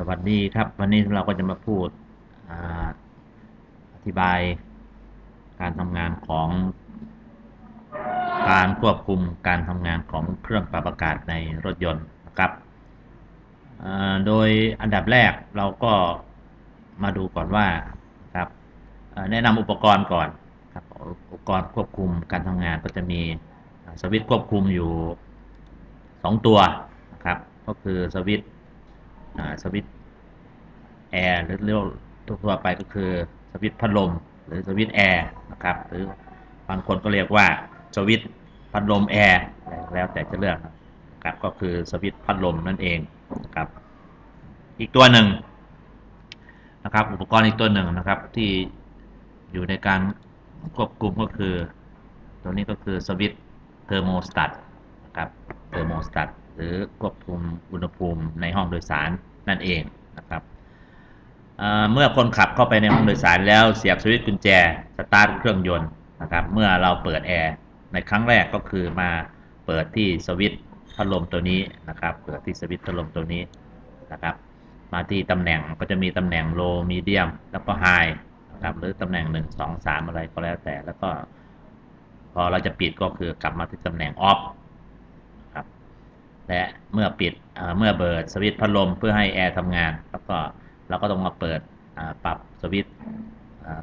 สวัสดีครับวันนี้เราก็จะมาพูดออธิบายการทำงานของการควบคุมการทำงานของเครื่องปรับอากาศในรถยนต์นะครับโดยอันดับแรกเราก็มาดูก่อนว่าครับแนะนำอุปกรณ์ก่อนครับอุปกรณ์ควบคุมการทำงานก็จะมีสวิตช์ควบคุมอยู่ 2 ตัวนะครับก็คือสวิตช์ สวิต์แอร์หรือเรียกทั่วไปก็คือสวิต์พัดลมหรือสวิต์แอร์นะครับหรือบางคนก็เรียกว่าสวิต์พัดลมแอร์แล้วแต่จะเลือกครับก็คือสวิต์พัดลมนั่นเองนะครับอีกตัวหนึ่งนะครับอุปกรณ์อีกตัวหนึ่งนะครับที่อยู่ในการควบคุมก็คือ ตัวนี้ก็คือสวิต์เทอร์โมสตัตนะครับเทอร์โมสตัต หรือควบคุมอุณหภูมิในห้องโดยสารนั่นเองนะครับเเมื่อคนขับเข้าไปในห้องโดยสารแล้วเสียบสวิตช์กุญแจสตาร์ทเครื่องยนต์นะครับเมื่อเราเปิดแอร์ในครั้งแรกก็คือมาเปิดที่สวิตช์พัดลมตัวนี้นะครับ เปิดที่สวิตช์พัดลมตัวนี้นะครับ มาที่ตำแหน่งก็จะมีตำแหน่ง low medium แล้วก็ high นะครับหรือตำแหน่ง 1 2 3 อะไรก็แล้วแต่แล้วก็ พอเราจะปิดก็คือกลับมาที่ตำแหน่ง off ครับ และเมื่อปิดเมื่อเปิดสวิตช์พัดลมเพื่อให้แอร์ทำงาน แล้วก็เราก็ต้องมาเปิดปรับสวิตช์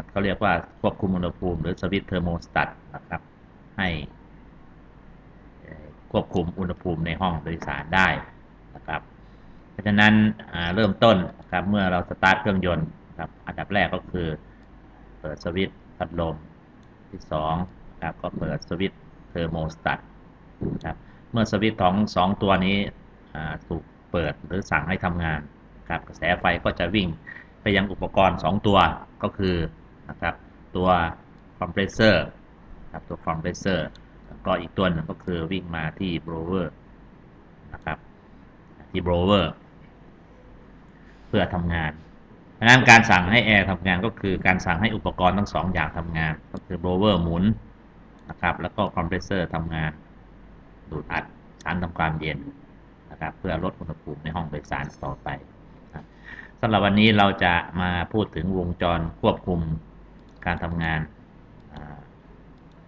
เขาเรียกว่าควบคุมอุณหภูมิ หรือสวิตช์เทอร์โมสตัตนะครับให้ควบคุมอุณหภูมิในห้องโดยสารได้นะครับเพราะฉะนั้นเริ่มต้นนะครับเมื่อเราสตาร์ทเครื่องยนต์นะครับอันดับแรกก็คือเปิดสวิตช์พัดลมที่สองนะครับก็เปิดสวิตช์เทอร์โมสตัตนะครับ เมื่อสวิตช์ของสองตัวนี้ถูกเปิดหรือสั่งให้ทำงานครับกระแสไฟก็จะวิ่งไปยังอุปกรณ์ 2 ตัวก็คือนะครับตัวคอมเพรสเซอร์ครับตัวคอมเพรสเซอร์ก็อีกตัวหนึ่งก็คือวิ่งมาที่โบรเวอร์นะครับที่โบรเวอร์เพื่อทำงานเพราะฉะนั้นการสั่งให้แอร์ทำงานก็คือการสั่งให้อุปกรณ์ทั้งสองอย่างทำงาน ก็คือโบรเวอร์หมุนนะครับแล้วก็คอมเพรสเซอร์ทำงาน ดูดอัดสารทำความเย็นนะครับ เพื่อลดอุณหภูมิในห้องโดยสารต่อไปสำหรับวันนี้เราจะมาพูดถึงวงจรควบคุมการทำงาน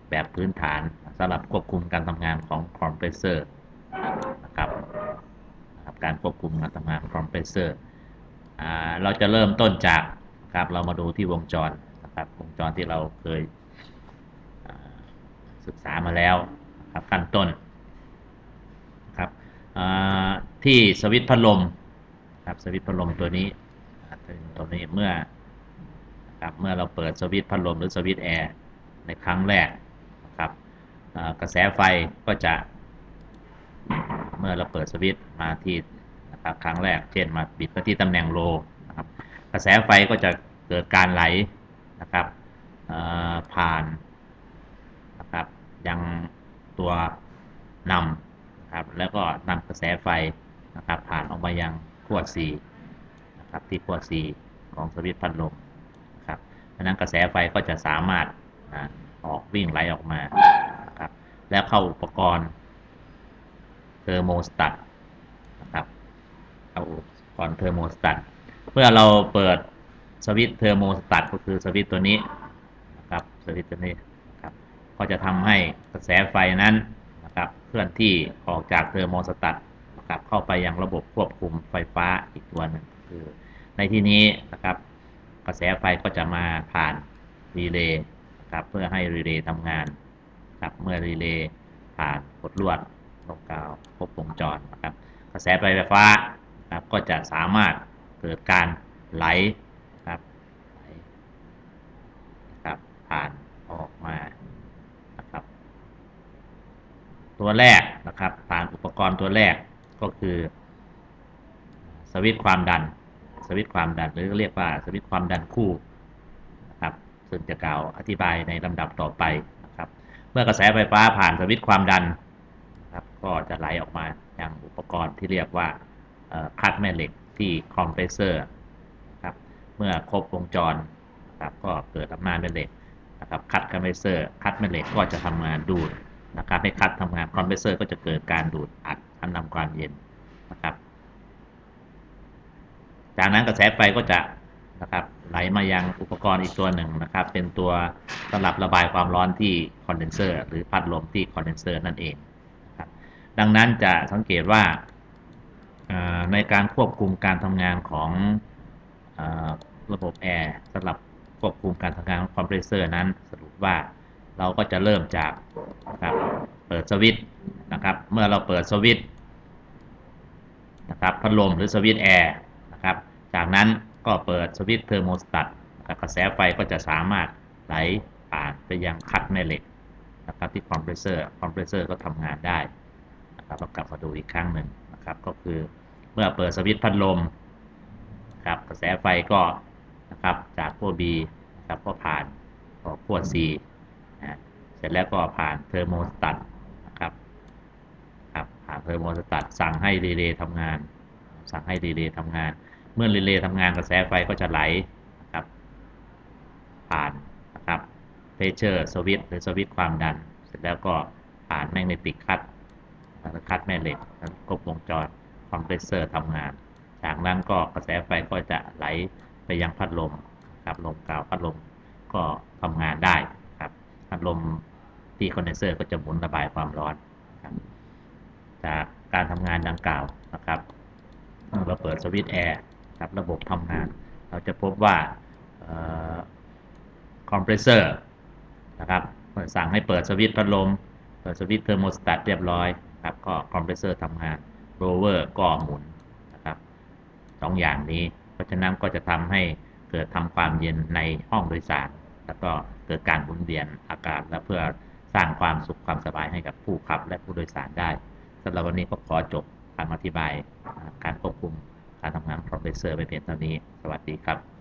แบบพื้นฐานสำหรับควบคุมการทำงานของคอมเพรสเซอร์นะครับการควบคุมการทำงานของคอมเพรสเซอร์เราจะเริ่มต้นจากครับเรามาดูที่วงจรนะครับวงจรที่เราเคยศึกษามาแล้วครับขั้นต้น ที่สวิตช์พัดลมครับสวิตช์พัดลมตัวนี้ตัวนี้เมื่อครับเมื่อเราเปิดสวิตช์พัดลมหรือสวิตช์แอร์ในครั้งแรกนะครับกระแสไฟก็จะ เมื่อเราเปิดสวิตช์มาที่นะครับครั้งแรกเช่นมาปิดไปที่ตำแหน่งโลนะครับกระแสไฟก็จะเกิดการไหลนะครับผ่านนะครับยังตัวนำ นะครับ แล้วก็นำกระแสไฟนะครับ ผ่านออกมายังขั้ว C นะครับที่ขั้ว C ของสวิตช์พัดลมนะครับดังนั้นกระแสไฟก็จะสามารถอออกวิ่งไหลออกมานะครับแล้วเข้าอุปกรณ์เทอร์โมสตัตนะครับเอาอุปกรณ์เทอร์โมสตัตเมื่อเราเปิดสวิตช์เทอร์โมสตัตก็คือสวิตช์ตัวนี้นะครับสวิตช์ตัวนี้ครับก็จะทำให้กระแสไฟนั้น นะครับเคลื่อนที่ออกจากเทอร์โมสตัตนะครับเข้าไปยังระบบควบคุมไฟฟ้าอีกตัวหนึ่งคือ ในที่นี้นะครับกระแสไฟก็จะมาผ่านรีเลย์นะครับเพื่อให้รีเลย์ทำงานนะครับเมื่อรีเลย์ผ่านกดลวดลงกาวครบวงจรนะครับ กระแสไฟฟ้านะครับก็จะสามารถเกิดการไหลนะครับไหลนะครับผ่านออกมา ตัวแรกนะครับ ผ่านอุปกรณ์ตัวแรกก็คือ สวิตช์ความดัน สวิตช์ความดันหรือเรียกว่าสวิตช์ความดันคู่นะครับซึ่งจะกล่าวอธิบายในลำดับต่อไปนะครับ เมื่อกระแสไฟฟ้าผ่านสวิตช์ความดันนะครับก็จะไหลออกมาอย่างอุปกรณ์ที่เรียกว่าคัดแม่เหล็กที่คอมเพรสเซอร์นะครับเมื่อครบวงจรนะครับก็เกิดอำนาจแม่เหล็กนะครับคัดคอมเพรสเซอร์คัดแม่เหล็กก็จะทำงานดูด นะครับให้คัดทำงานคอมเพรสเซอร์ก็จะเกิดการดูดอัดอันนำความเย็นนะครับ จากนั้นกระแสไฟก็จะนะครับไหลมายังอุปกรณ์อีกตัวหนึ่งนะครับ เป็นตัวสำหรับระบายความร้อนที่คอนเดนเซอร์หรือพัดลมที่คอนเดนเซอร์นั่นเองครับดังนั้นจะสังเกตว่าในการควบคุมการทำงานของอระบบแอร์สำหรับควบคุมการทำงานของคอมเพรสเซอร์นั้น สรุปว่าเราก็จะเริ่มจากนะครับ เปิดสวิตช์นะครับ เมื่อเราเปิดสวิตช์นะครับพัดลมหรือสวิตช์แอร์นะครับ จากนั้นก็เปิดสวิตช์เทอร์โมสตัตกระแสไฟก็จะสามารถไหลผ่านไปยังคัดแม่เหล็กนะครับที่คอมเพรสเซอร์คอมเพรสเซอร์ก็ทำงานได้นะครับเรากลับมาดูอีกครั้งหนึ่งนะครับก็คือเมื่อเปิดสวิตช์พัดลมครับกระแสไฟก็นะครับจากขั้ว B นะครับก็ผ่านออกขั้ว C นะเสร็จแล้วก็ผ่านเทอร์โมสตัต ครับผ่านเทอร์โมสตัตสั่งให้รีเลย์ทำงาน สั่งให้รีเลย์ทำงาน เมื่อรีเลย์ทำงานกระแสไฟก็จะไหลนะครับผ่านนะครับเพเชอร์สวิตหรือสวิตความดัน เสร็จแล้วก็ผ่านแมกเนติกคัตคัตแม่เหล็กครบวงจรคอมเพรสเซอร์ทำงาน จากนั้นก็กระแสไฟก็จะไหลไปยังพัดลมครับลมกาวพัดลมก็ทำงานได้ครับพัดลมที่คอนเดนเซอร์ก็จะหมุนระบายความร้อนครับ จากการทำงานดังกล่าวนะครับเมื่อเราเปิดสวิตช์แอร์ครับระบบทำงาน เราจะพบว่าคอมเพรสเซอร์นะครับเมื่อสั่งให้เปิดสวิตช์พัดลม เปิดสวิตช์เทอร์โมสตัตเรียบร้อยครับก็คอมเพรสเซอร์ทำงานโรเวอร์ก็หมุนนะครับสองอย่างนี้ เพราะฉะนั้นก็จะทำให้เกิดทำความเย็นในห้องโดยสาร แล้วก็เกิดการหมุนเวียนอากาศและเพื่อสร้างความสุขความสบายให้กับผู้ขับและผู้โดยสารได้ สำหรับวันนี้ก็ขอจบคำอธิบาย การควบคุมการทำงานของคอมเพรสเซอร์ไปเพียงเท่านี้ สวัสดีครับ